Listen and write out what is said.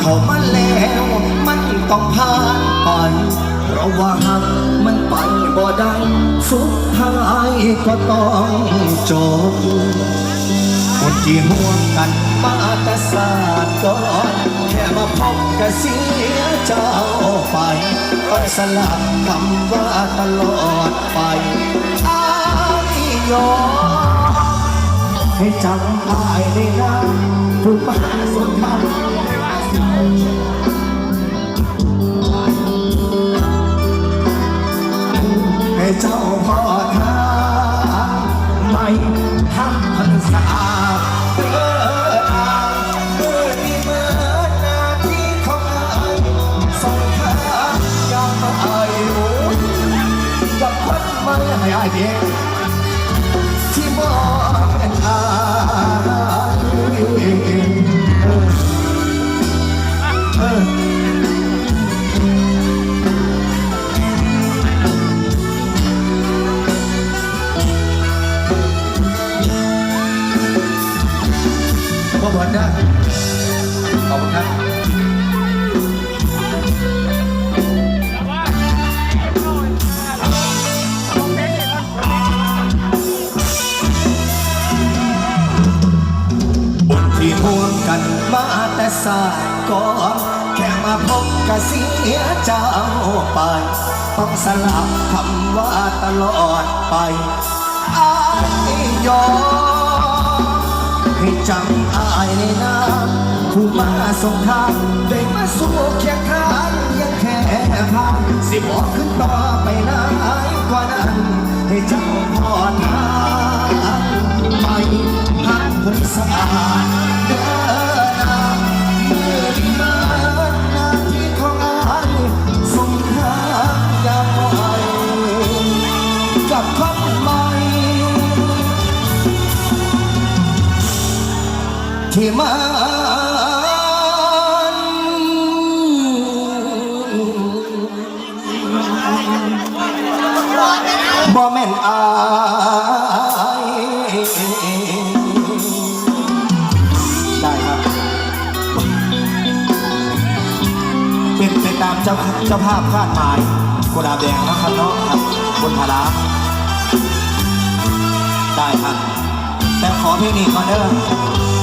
เข้ามาแล้วมันต้องผ่านไป เพราะว่าหักมันไปบ่ได้สุดท้ายก็ต้องจบคนที่ห่วงกันมาแต่ศาสตร์ก่อนแค่มาพบก็เสียเจ้าไปต้องสลับคำว่าตลอดไปอายยอมให้จำได้เลยนะผู้บ้าสุดท้าย เจ้าพ่อทาไม่ทักพันษาเอออาเมื่อที่เมื่อนาที่ของอาส่งทายามาอายโอ้ยกับคนไม่ให้อายเด็กที่บอกเป็นอายเออเออ ขอบคุณนะขอบคุณครับบนที่ห่วงกันมาแต่สายก่อนแค่มาพบก็เสียเจ้าไป ต้องสลับคำว่าตลอดไปอายยอม ให้จำอายในน้ำผู้มาส่งทางได้มาสู้เคียงข้างยังแค่พันสิบอกขึ้นต่อไปนานกว่านั้น ให้เจ้าพอทางไปหักคนสะอาดเดินนำเมื่อที่มาหน้าที่ของอายส่งทางยามไวกับคนใหม่ ที่มันบ่แม่นอายได้ครับเป็นไปตามเจ้าเจ้าภาพคาดหมายกุหลาบแดงนะครับเนาะครับบนพาราได้ครับ แต่ขอเพลงนี้ก่อนเด้อ